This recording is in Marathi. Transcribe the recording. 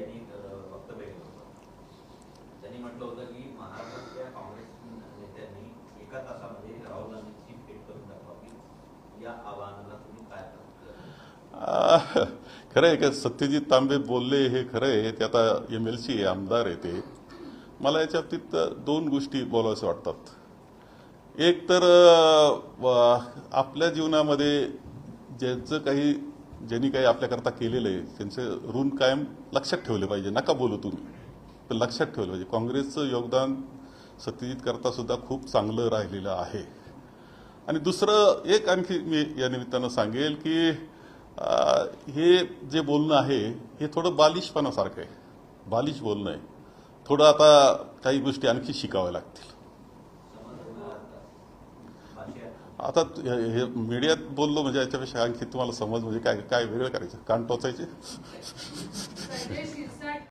यांनी वक्तव्य केलं होतं. त्यांनी म्हटलं होतं की महाराष्ट्रातल्या काँग्रेस नेत्यांनी एका तासामध्ये राहुल गांधीची भेट करून दाखवावी या तुम्ही काय खरं आहे का? सत्यजित तांबे बोलले हे खरं आहे. ते आता एम एल सी आमदार आहे ते. मला याच्या बाबतीत दोन गोष्टी बोलाव्याच्या वाटतात. एक तर आपल्या जीवनामध्ये ज्यांचं काही ज्यांनी काही आपल्याकरता केलेलं आहे त्यांचं ऋण कायम लक्षात ठेवले पाहिजे. नका बोलू तुम्ही. पण लक्षात ठेवलं पाहिजे. काँग्रेसचं योगदान सत्यजित करता सुद्धा खूप चांगलं राहिलेलं आहे. आणि दुसरं एक आणखी मी या निमित्तानं सांगेल की हे जे बोलणं आहे हे थोडं बालिशपणासारखं आहे. बालिश बोलणं आहे. थोडं आता काही गोष्टी आणखी शिकाव्या लागतील. आता हे हे मीडियात बोललो म्हणजे याच्यापेक्षा आणखी तुम्हाला समज म्हणजे काय काय वेगळं करायचं? कान टोचायचे?